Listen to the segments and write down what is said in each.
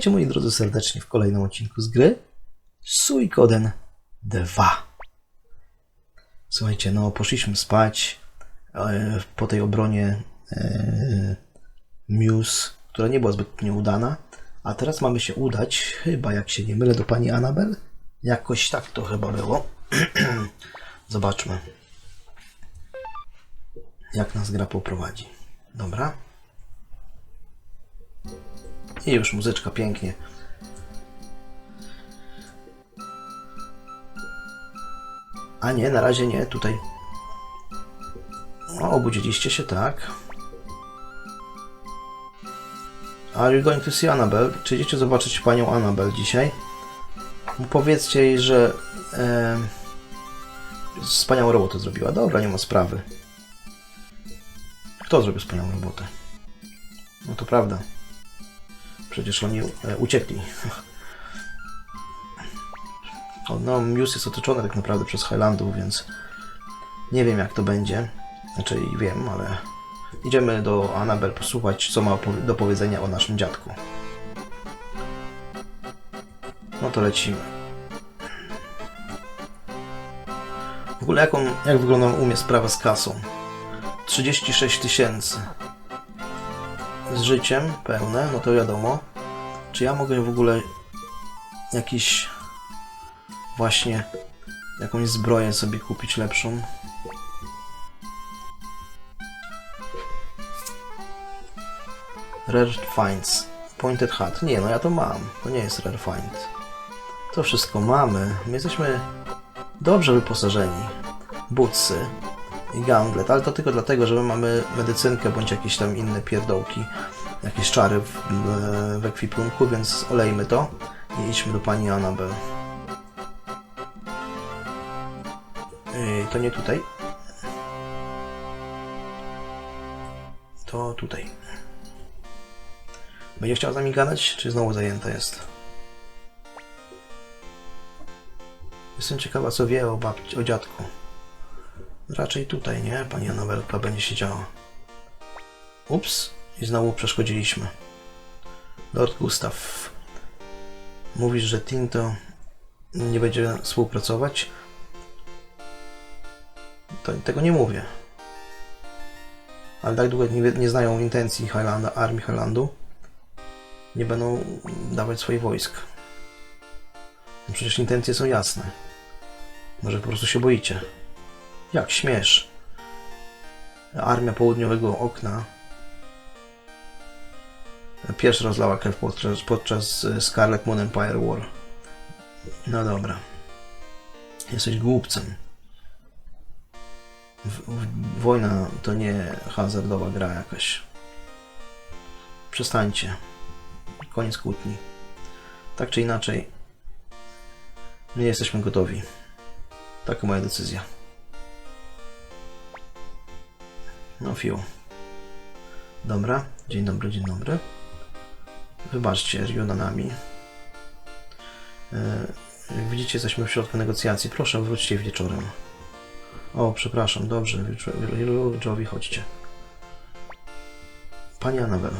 Witajcie moi drodzy serdecznie w kolejnym odcinku z gry Suikoden 2. Słuchajcie, no poszliśmy spać e, po tej obronie e, Muse, która nie była zbyt udana, a teraz mamy się udać, chyba jak się nie mylę, do pani Anabel. Jakoś tak to chyba było. Zobaczmy, jak nas gra poprowadzi. Dobra. I już muzyczka pięknie. A nie, na razie nie, tutaj. O, obudziliście się, tak. Are you going to see Annabelle? Czy idziecie zobaczyć panią Annabelle dzisiaj? Powiedzcie jej, że e, wspaniałą robotę zrobiła. Dobra, nie ma sprawy. Kto zrobił wspaniałą robotę? No to prawda. Przecież oni e, uciekli. O, No, Muse jest otoczony tak naprawdę przez Highlandów, więc nie wiem jak to będzie. Znaczy wiem, ale idziemy do Annabel posłuchać, co ma do powiedzenia o naszym dziadku. No to lecimy. W ogóle jak, on, jak wygląda u mnie sprawa z kasą? 36 tysięcy z życiem pełne, no to wiadomo. Czy ja mogę w ogóle jakiś właśnie jakąś zbroję sobie kupić lepszą? Rare Finds. Pointed Hat. Nie, no ja to mam. To nie jest Rare Find. To wszystko mamy. My jesteśmy dobrze wyposażeni. Bootsy i gauntlet, ale to tylko dlatego, że my mamy medycynkę bądź jakieś tam inne pierdołki, jakieś czary w, w ekwipunku, więc olejmy to i idźmy do pani Anabel. To nie tutaj. To tutaj. Będzie chciała z nami gadać, czy znowu zajęta jest? Jestem ciekawa, co wie o babci, o dziadku. Raczej tutaj, nie? Pani Anabelka będzie siedziała. Ups, i znowu przeszkodziliśmy. Lord Gustaw. Mówisz, że Tinto nie będzie współpracować? To, tego nie mówię. Ale tak długo nie, nie znają intencji Highlanda, armii Highlandu, nie będą dawać swoich wojsk. Przecież intencje są jasne. Może po prostu się boicie. Jak śmiesz? Armia Południowego Okna pierwszy rozlała krew podczas, podczas e, Scarlet Moon Empire War. No dobra. Jesteś głupcem. W, w, wojna to nie hazardowa gra jakaś. Przestańcie. Koniec kłótni. Tak czy inaczej, nie jesteśmy gotowi. Taka moja decyzja. No fiu. Dobra, dzień dobry, dzień dobry. Wybaczcie Junanami. E, Jak widzicie, jesteśmy w środku negocjacji. Proszę, wróćcie wieczorem. O, przepraszam, dobrze, Ridge'owi chodźcie. Pani Anabel,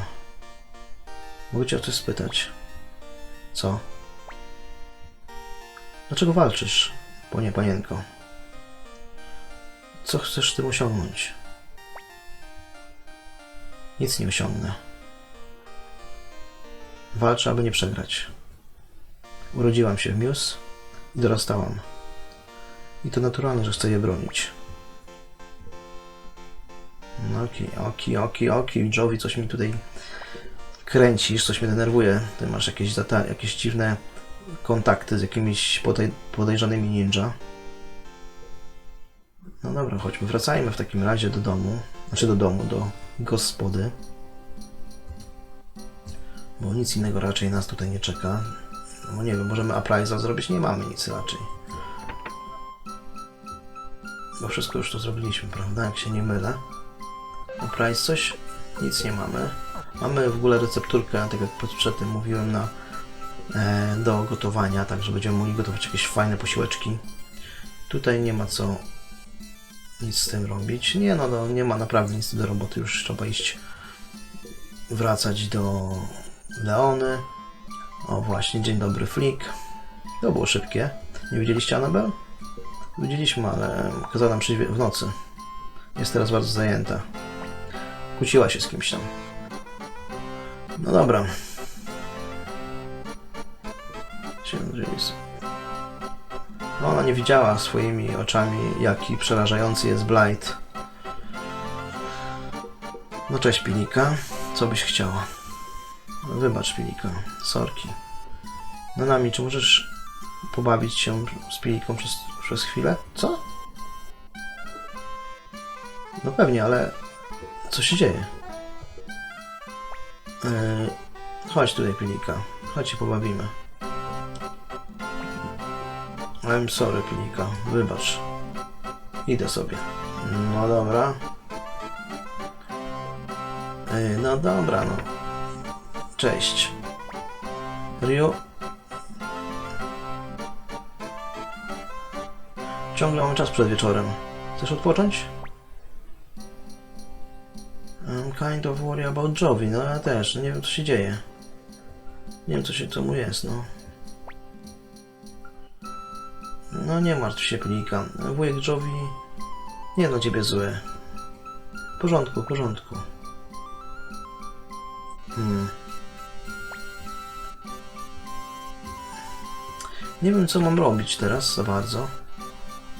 mogę cię o coś spytać? Co? Dlaczego walczysz, panie panienko? Co chcesz tym osiągnąć? Nic nie osiągnę. Walczę, aby nie przegrać. Urodziłam się w Muse i dorastałam. I to naturalne, że chcę je bronić. No Oki, oki, oki, oki. Jovi, coś mi tutaj kręcisz, coś mnie denerwuje. Ty masz jakieś, zata- jakieś dziwne kontakty z jakimiś podej- podejrzanymi ninja. No dobra, chodźmy. Wracajmy w takim razie do domu. Znaczy do domu, do gospody. Bo nic innego raczej nas tutaj nie czeka. No nie wiem, możemy appraisal zrobić? Nie mamy nic raczej. Bo wszystko już to zrobiliśmy, prawda? Jak się nie mylę. Appraise coś? Nic nie mamy. Mamy w ogóle recepturkę, tak jak przedtem mówiłem, na, e, do gotowania, także będziemy mogli gotować jakieś fajne posiłeczki. Tutaj nie ma co nic z tym robić. Nie no, no nie ma naprawdę nic do roboty, już trzeba iść wracać do Leony O właśnie, dzień dobry, Flick. To było szybkie. Nie widzieliście Anabel? Widzieliśmy, ale kazała nam przyjść w nocy. Jest teraz bardzo zajęta. Kłóciła się z kimś tam. No dobra. No ona nie widziała swoimi oczami, jaki przerażający jest Blight. No cześć Pilika. Co byś chciała? Wybacz Pilika. Sorki. No nami, czy możesz pobawić się z Piliką przez, przez chwilę? Co? No pewnie, ale co się dzieje? Yy, chodź tutaj, Pilika. Chodź się pobawimy. I'm sorry, Pilika. Wybacz. Idę sobie. No dobra. Yy, no dobra, no. Cześć. Ryu. Ciągle mamy czas przed wieczorem. Chcesz odpocząć? I'm kind of worried about Jovi. No ja też. Nie wiem co się dzieje. Nie wiem co się co mu jest, no. No nie martw się, Plika. Wujek Jovi nie dla ciebie zły. W porządku, w porządku. Hmm. Nie wiem, co mam robić teraz za bardzo.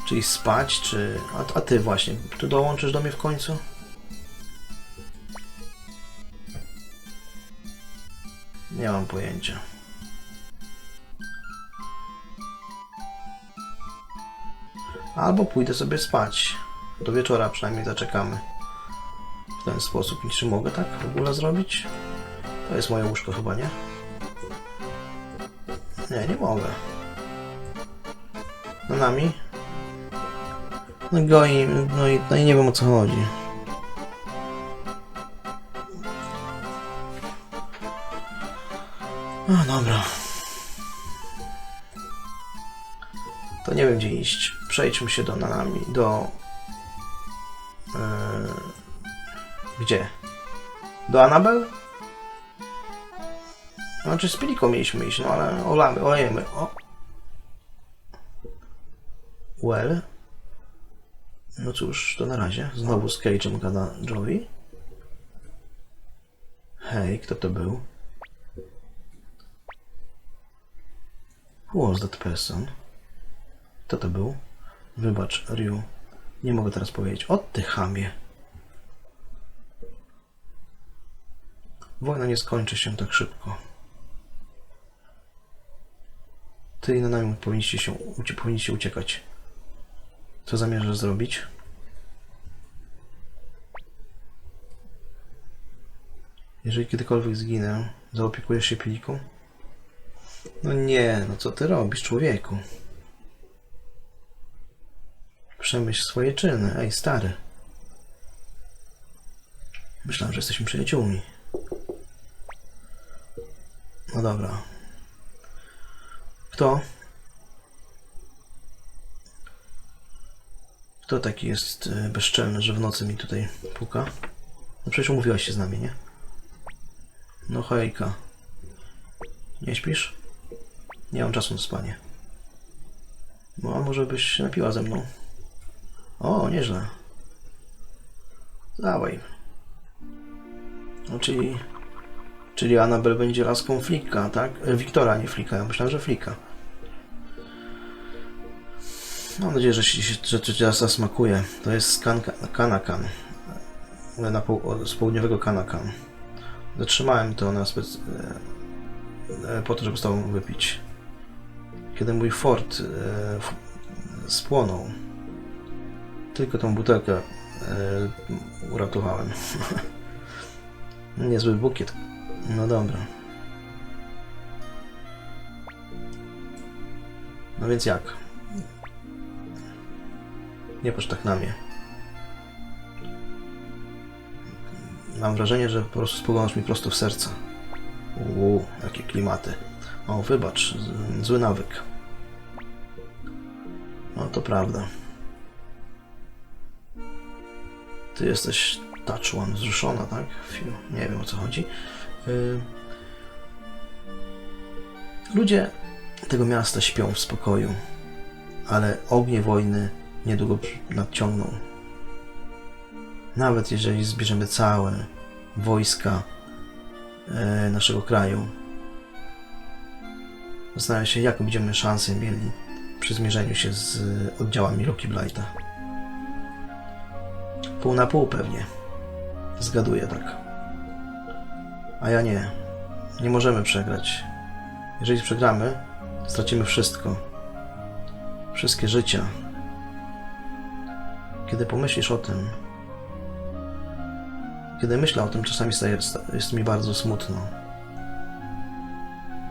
Czyli spać, czy... A, a ty właśnie, ty dołączysz do mnie w końcu? Nie mam pojęcia. Albo pójdę sobie spać. Do wieczora przynajmniej zaczekamy. W ten sposób. Czy mogę tak w ogóle zrobić? To jest moje łóżko chyba, nie? Nie, nie mogę. No nami? No goi, no i, no i nie wiem o co chodzi. No dobra. To nie wiem gdzie iść. Przejdźmy się do nami, do... Yy, gdzie? Do Anabel? Znaczy z Piliką mieliśmy iść, no ale olamy, olejemy. O. Well. No cóż, to na razie. Znowu z Cage'em gada Joey. Hej, kto to był? Who was that person? Kto to był? Wybacz, Ryu. Nie mogę teraz powiedzieć. O ty chamie. Wojna nie skończy się tak szybko. Ty i nami powinniście się, powinniście uciekać. Co zamierzasz zrobić? Jeżeli kiedykolwiek zginę, zaopiekujesz się piliką? No nie, no co ty robisz, człowieku? Przemyśl swoje czyny, ej stary. Myślałem, że jesteśmy przyjaciółmi. No dobra. Kto? Kto taki jest e, bezczelny, że w nocy mi tutaj puka? No przecież umówiłaś się z nami, nie? No hejka. Nie śpisz? Nie mam czasu na spanie. No a może byś się napiła ze mną? O, nieźle. Dawaj. No czyli... Czyli Anabel będzie laską Flika, tak? E, Wiktora, nie Flika. Ja myślałem, że Flika. Mam nadzieję, że się że ci teraz zasmakuje. To jest kan, Kanakan. E, Na pół, z południowego Kanakan. Zatrzymałem to na spec... e, e, po to, żeby z tobą wypić. Kiedy mój fort spłonął, tylko tą butelkę uratowałem. Niezły bukiet. No dobra. No więc jak? Nie patrz tak na mnie. Mam wrażenie, że po prostu spoglądasz mi prosto w serce. Uuu, jakie klimaty. O, wybacz, zły nawyk. No to prawda. Ty jesteś touch wzruszona, tak? Fiu, nie wiem o co chodzi. Y... Ludzie tego miasta śpią w spokoju, ale ognie wojny niedługo nadciągną. Nawet jeżeli zbierzemy całe wojska e, naszego kraju, zastanawiam się, jaką będziemy szansę mieli przy zmierzeniu się z oddziałami Lucky Blighta. Pół na pół pewnie. Zgaduję tak. A ja nie. Nie możemy przegrać. Jeżeli przegramy, stracimy wszystko. Wszystkie życia. Kiedy pomyślisz o tym, kiedy myślę o tym, czasami staje, sta- jest mi bardzo smutno.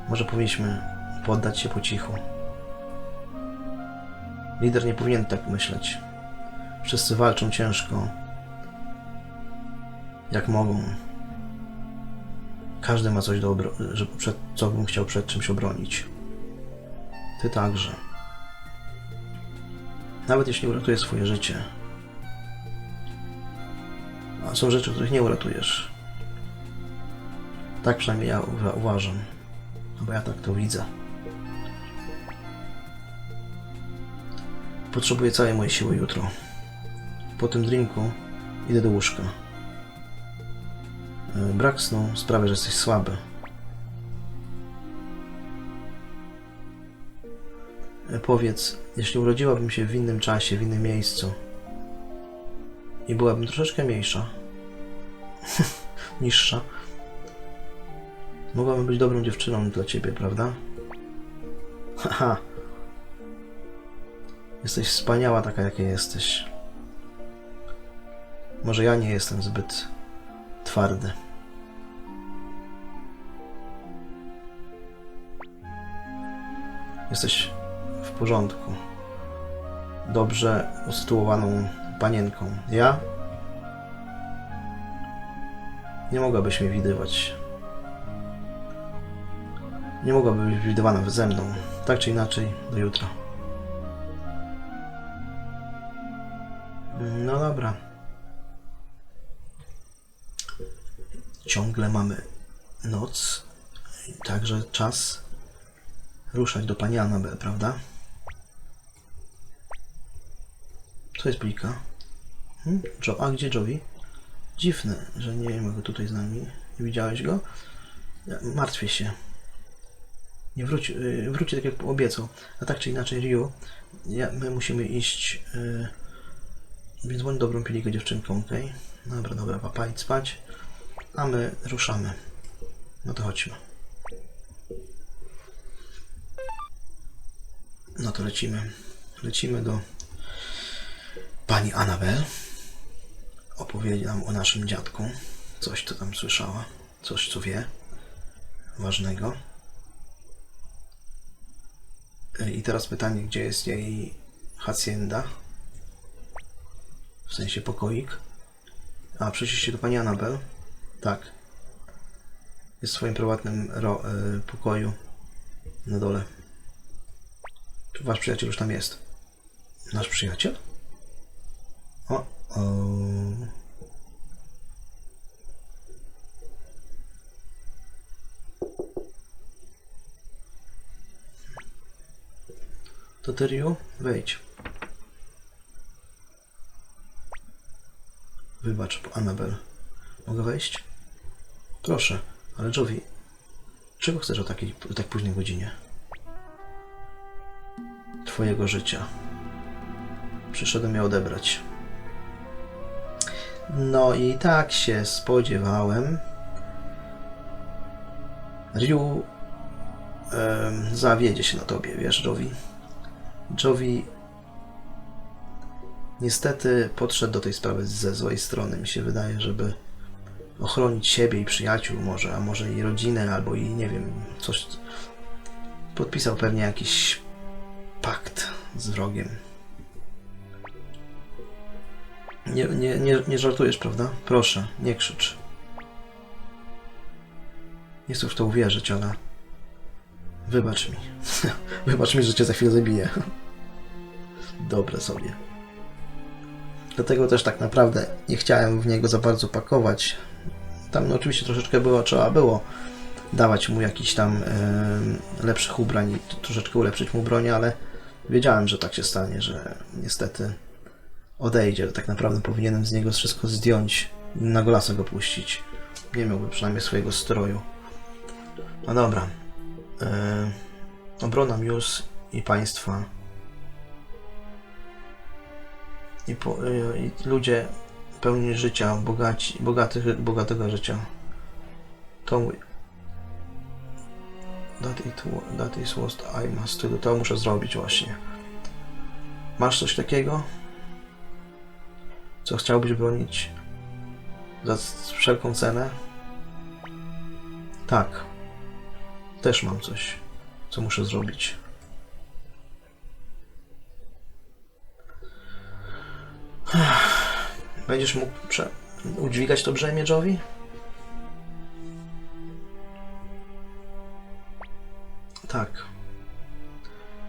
Może powinniśmy poddać się po cichu. Lider nie powinien tak myśleć. Wszyscy walczą ciężko. Jak mogą. Każdy ma coś do obro- przed, co bym chciał przed czymś obronić. Ty także. Nawet jeśli uratuje swoje życie. A są rzeczy, których nie uratujesz. Tak przynajmniej ja uwa- uważam. Bo ja tak to widzę. Potrzebuję całej mojej siły jutro. Po tym drinku idę do łóżka. E, Brak snu sprawia, że jesteś słaby. E, Powiedz, jeśli urodziłabym się w innym czasie, w innym miejscu i byłabym troszeczkę mniejsza, niższa, mogłabym być dobrą dziewczyną dla ciebie, prawda? Haha. Jesteś wspaniała taka, jaka jesteś. Może ja nie jestem zbyt twardy. Jesteś w porządku. Dobrze usytuowaną panienką. Ja? Nie mogłabyś mnie widywać. Nie mogłaby być widywana ze mną. Tak czy inaczej, do jutra. No dobra. Ciągle mamy noc, także czas ruszać do pani prawda? Co jest blika? Hmm? A gdzie Jovi? Dziwne, że nie ma go tutaj z nami. Nie widziałeś go? Martwię się. Nie wróci, yy, wróci tak jak obiecał. A tak czy inaczej, Ryu, ja, my musimy iść. Yy, więc bądź dobrą pilikę dziewczynką, okej? Dobra, dobra, papa, idź spać. A my ruszamy. No to chodźmy. No to lecimy. Lecimy do pani Anabel. Opowiedzi nam o naszym dziadku. Coś, co tam słyszała. Coś, co wie. Ważnego. E, I teraz pytanie, gdzie jest jej hacienda? W sensie pokoik. A, przyszliście do pani Anabel? Tak. Jest w swoim prywatnym y, pokoju na dole. Czy wasz przyjaciel już tam jest? Nasz przyjaciel? O, ty, Ryu? Wejdź. Wybacz, Annabel. Mogę wejść? Proszę, ale Jovi, czego chcesz o takiej tak późnej godzinie? Twojego życia. Przyszedłem je odebrać. No i tak się spodziewałem. Ryu em, zawiedzie się na tobie, wiesz, Jovi. Jovi niestety podszedł do tej sprawy ze złej strony, mi się wydaje, żeby ochronić siebie i przyjaciół może, a może i rodzinę, albo i nie wiem, coś. Podpisał pewnie jakiś pakt z wrogiem. Nie, nie, nie, nie żartujesz, prawda? Proszę, nie krzycz. Nie chcę w to uwierzyć, ale wybacz mi. wybacz mi, że cię za chwilę zabiję. Dobre sobie. Dlatego też tak naprawdę nie chciałem w niego za bardzo pakować. Tam no, oczywiście troszeczkę było, trzeba było, dawać mu jakiś tam e, lepszych ubrań i troszeczkę ulepszyć mu bronię, ale wiedziałem, że tak się stanie, że niestety odejdzie. Tak naprawdę powinienem z niego wszystko zdjąć na golasa go puścić. Nie miałby przynajmniej swojego stroju. No dobra. E, obrona Muse i państwa. I, po, e, I ludzie pełni życia, bogaci, bogatych, bogatego życia. To mój. That, it, that is what I must do. To muszę zrobić właśnie. Masz coś takiego? Co chciałbyś bronić? Za wszelką cenę? Tak. Też mam coś, co muszę zrobić. Będziesz mógł prze- udźwigać to brzemię Jovi? Tak.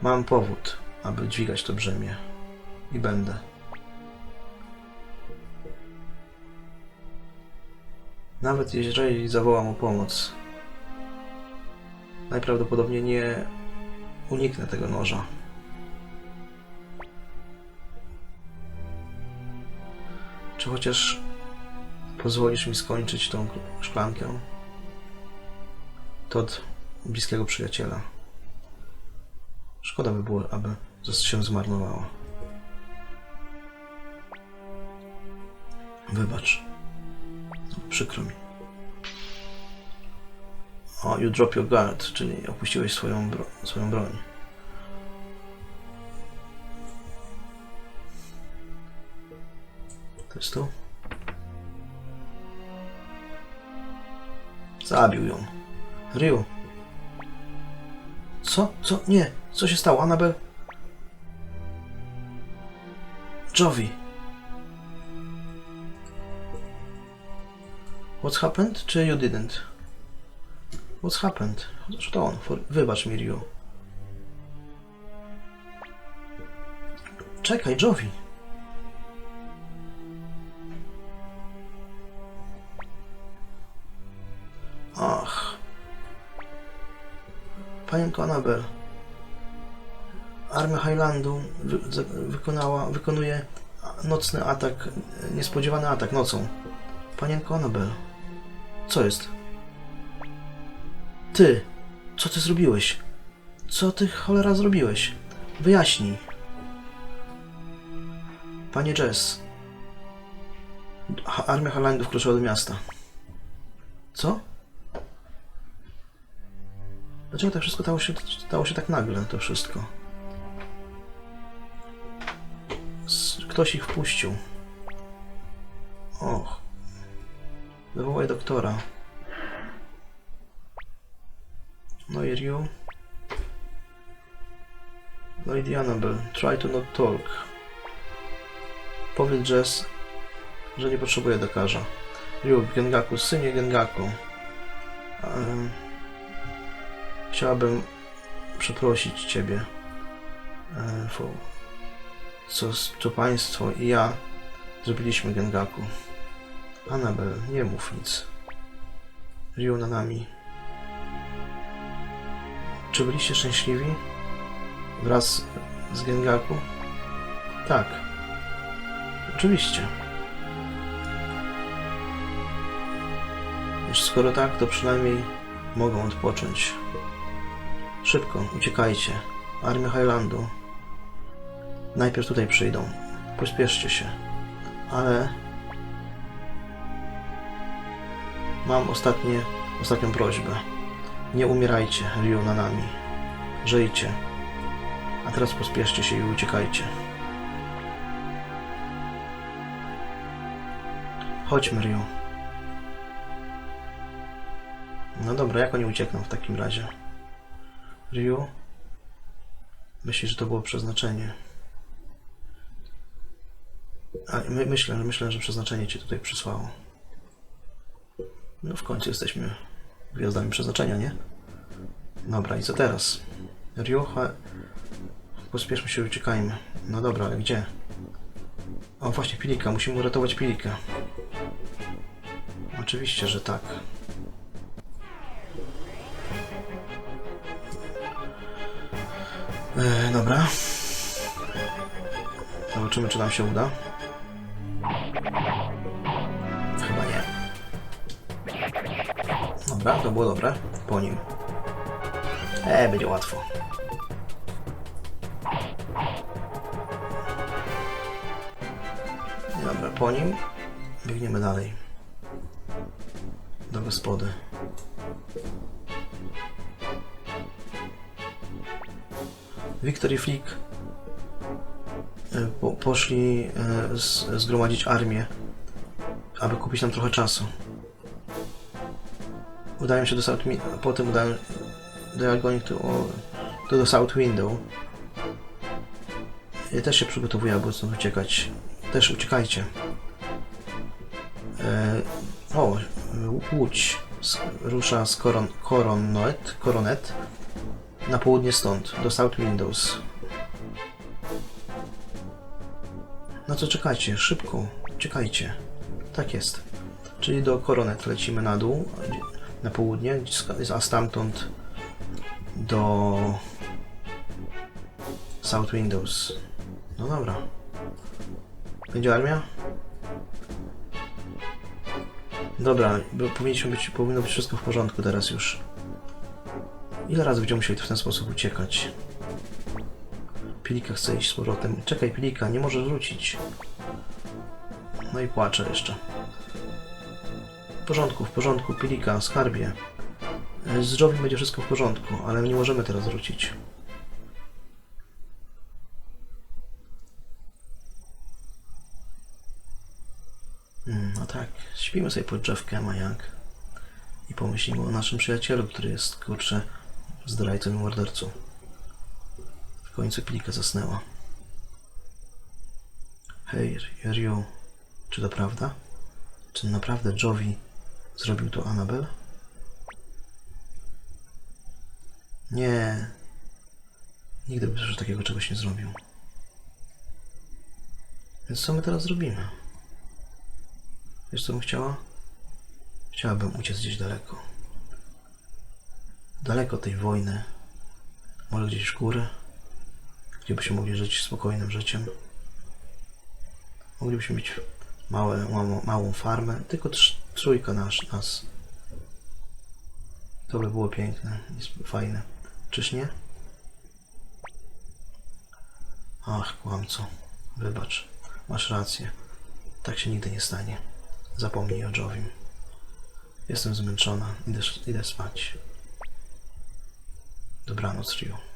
Mam powód, aby dźwigać to brzemię. I będę. Nawet jeżeli zawołam o pomoc, najprawdopodobniej nie uniknę tego noża. Czy chociaż pozwolisz mi skończyć tą szklankę? To od bliskiego przyjaciela. Szkoda by było, aby się zmarnowała. Wybacz. Przykro mi. O, you drop your guard, czyli opuściłeś swoją, bro swoją broń. To jest tu? Zabił ją. Ryu. Co? Co? Nie. Co się stało? Annabel? Jovi. What's happened? Czy you didn't? What's happened? Chociaż to on. For... Wybacz mi, Ryu. Czekaj, Jovi. Ach. Panienko Annabel. Armia Highlandu wy, wykonała, wykonuje nocny atak, niespodziewany atak nocą. Panienko Annabel. Co jest? Ty! Co ty zrobiłeś? Co ty cholera zrobiłeś? Wyjaśnij. Panie Jess. Armia Highlandu wkroczyła do miasta. Co? Dlaczego to wszystko stało się, stało się tak nagle, to wszystko? Ktoś ich wpuścił. Och. Zawołaj doktora. No i Ryu. Lady Annabel, try to not talk. Powiedz Jess, że nie potrzebuje lekarza. Ryu, Gengaku, synie Gengaku. Em, Chciałabym przeprosić Ciebie, for co, co Państwo i ja zrobiliśmy Gengaku. Annabel, nie mów nic. Ryu na nami. Czy byliście szczęśliwi? Wraz z Gengaku? Tak. Oczywiście. Już skoro tak, to przynajmniej mogą odpocząć. Szybko, uciekajcie. Armia Highlandu. Najpierw tutaj przyjdą. Pośpieszcie się. Ale... Mam ostatnie, ostatnią prośbę. Nie umierajcie, Ryu na nami. Żyjcie. A teraz pospieszcie się i uciekajcie. Chodźmy, Ryu. No dobra, jak oni uciekną w takim razie? Ryu? Myślisz, że to było przeznaczenie? A my, myślę, myślę, że przeznaczenie cię tutaj przysłało. No w końcu jesteśmy gwiazdami przeznaczenia, nie? Dobra, i co teraz? Rioja... Pospieszmy się, uciekajmy. No dobra, ale gdzie? O, właśnie, Pilika. Musimy uratować Pilika. Oczywiście, że tak. Yy, dobra. Zobaczymy, czy nam się uda. Dobra, to było dobre. Po nim. E, będzie łatwo. Dobra, po nim. Biegniemy dalej. Do gospody. Victory Flick e, po, poszli e, zgromadzić armię, aby kupić nam trochę czasu. Udają się do South a potem udają they are going to, to do South Window. Ja też się przygotowuję, aby stąd uciekać. Też uciekajcie. E, o, Łódź z, rusza z Koron, Koronet, Koronet na południe stąd, do South Windows. No to czekajcie, szybko, czekajcie. Tak jest. Czyli do Koronet lecimy na dół, na południe, a stamtąd do South Windows. No dobra. Będzie armia? Dobra, powinniśmy być, powinno być wszystko w porządku teraz już. Ile razy będziemy musieli w ten sposób uciekać? Pilika chce iść z powrotem. Czekaj, Pilika, nie może wrócić. No i płacze jeszcze. Porządku, w porządku, Pilika, skarbie. E, Z Jovim będzie wszystko w porządku, ale nie możemy teraz wrócić. Mm, No tak, śpimy sobie pod drzewkiem, a? I pomyślimy o naszym przyjacielu, który jest, kurczę, zdrajcą i mordercą. W końcu Pilika zasnęła. Hej, Ryu, czy to prawda? Czy naprawdę Jovi zrobił to Annabel? Nie. Nigdy by przecież takiego czegoś nie zrobił. Więc co my teraz zrobimy? Wiesz co bym chciała? Chciałabym uciec gdzieś daleko. Daleko tej wojny. Może gdzieś w góry. Gdzie byśmy mogli żyć spokojnym życiem. Moglibyśmy mieć małe, małą, małą farmę. Tylko trójka nas, nas. To by było piękne i fajne. Czyż nie? Ach, kłamco. Wybacz. Masz rację. Tak się nigdy nie stanie. Zapomnij o Jovim. Jestem zmęczona. Idę, idę spać. Dobranoc, Rio.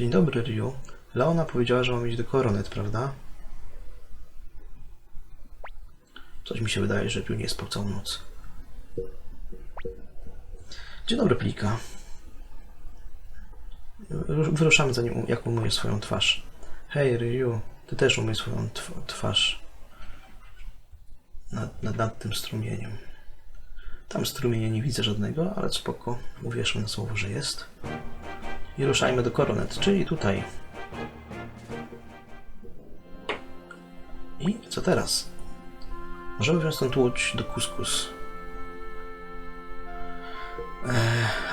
Dzień dobry, Ryu. Leona powiedziała, że mam iść do Koronet, prawda? Coś mi się wydaje, że Ryu nie spał całą noc. Dzień dobry, Plika. Wyruszamy zanim jak umyję swoją twarz. Hej, Ryu, ty też umyj swoją tw- twarz. Nad, nad, nad tym strumieniem. Tam strumienia nie widzę żadnego, ale spoko. Uwierzmy na słowo, że jest. I ruszajmy do Koronet, czyli tutaj. I co teraz? Możemy wziąć stąd łódź do Kuskus.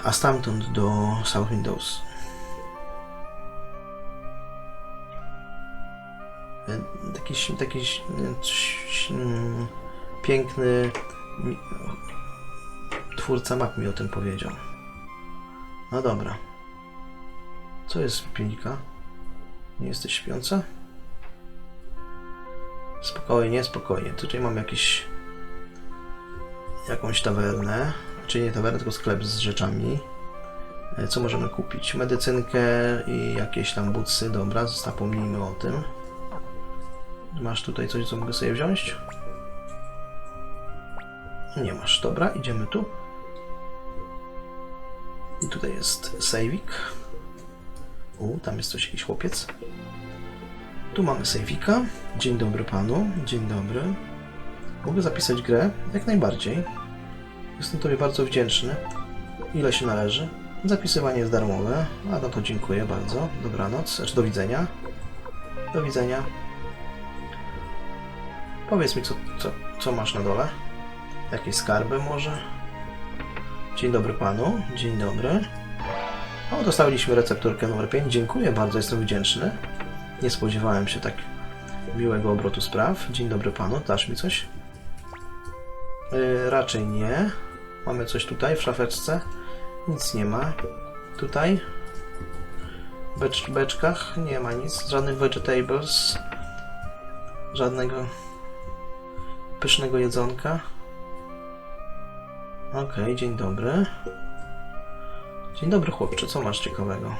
a stamtąd do South Windows. Jakiś, jakiś mm, piękny twórca map mi o tym powiedział. No dobra. Co jest pilnika? Nie jesteś śpiąca? Spokojnie, spokojnie. Tutaj mam jakiś jakąś tawernę. Czyli nie tawernę, tylko sklep z rzeczami. E, Co możemy kupić? Medycynkę i jakieś tam butsy. Dobra, zapomnijmy o tym. Masz tutaj coś, co mogę sobie wziąć? Nie masz. Dobra, idziemy tu. I tutaj jest sejwik. U, tam jest coś, jakiś chłopiec. Tu mamy sejwika. Dzień dobry panu. Dzień dobry. Mogę zapisać grę? Jak najbardziej. Jestem Tobie bardzo wdzięczny. Ile się należy? Zapisywanie jest darmowe. A no to dziękuję bardzo. Dobranoc. Znaczy do widzenia. Do widzenia. Powiedz mi, co, co, co masz na dole? Jakieś skarby może? Dzień dobry panu. Dzień dobry. O, dostaliśmy recepturkę numer 5. Dziękuję bardzo, jestem wdzięczny. Nie spodziewałem się tak miłego obrotu spraw. Dzień dobry panu, dasz mi coś? Yy, raczej nie. Mamy coś tutaj w szafeczce? Nic nie ma. Tutaj? Becz, beczkach? Nie ma nic. Żadnych vegetables. Żadnego pysznego jedzonka. Okej, dzień dobry. Dzień dobry chłopcze, co masz ciekawego?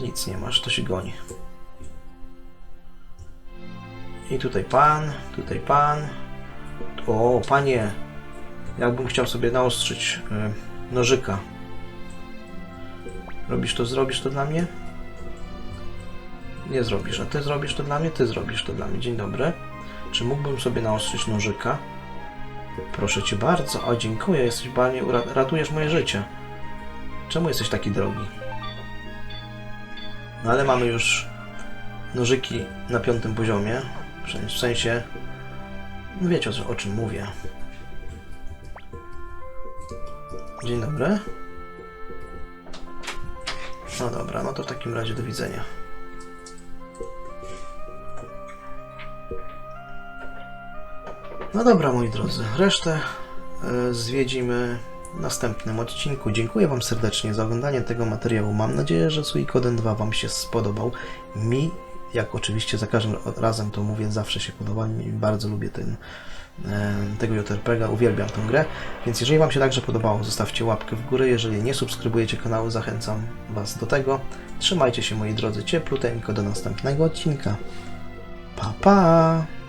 Nic nie masz, to się goni. I tutaj pan, tutaj pan. O, panie, jakbym chciał sobie naostrzyć y, nożyka. Robisz to, zrobisz to dla mnie? Nie zrobisz, a ty zrobisz to dla mnie? Ty zrobisz to dla mnie. Dzień dobry. Czy mógłbym sobie naostrzyć nożyka? Proszę cię bardzo. O, dziękuję. Jesteś ura- ratujesz moje życie. Czemu jesteś taki drogi? No ale mamy już nożyki na piątym poziomie. W sen- W sensie, no wiecie o, o czym mówię. Dzień dobry. No dobra, no to w takim razie do widzenia. No dobra, moi drodzy, resztę e, zwiedzimy w następnym odcinku. Dziękuję Wam serdecznie za oglądanie tego materiału. Mam nadzieję, że Suikoden 2 Wam się spodobał. Mi, jak oczywiście za każdym razem to mówię, zawsze się podoba. Bardzo lubię ten, e, tego JRPG, uwielbiam tę grę. Więc jeżeli Wam się także podobało, zostawcie łapkę w górę. Jeżeli nie subskrybujecie kanału, zachęcam Was do tego. Trzymajcie się, moi drodzy, ciepluteńko do następnego odcinka. Pa, pa!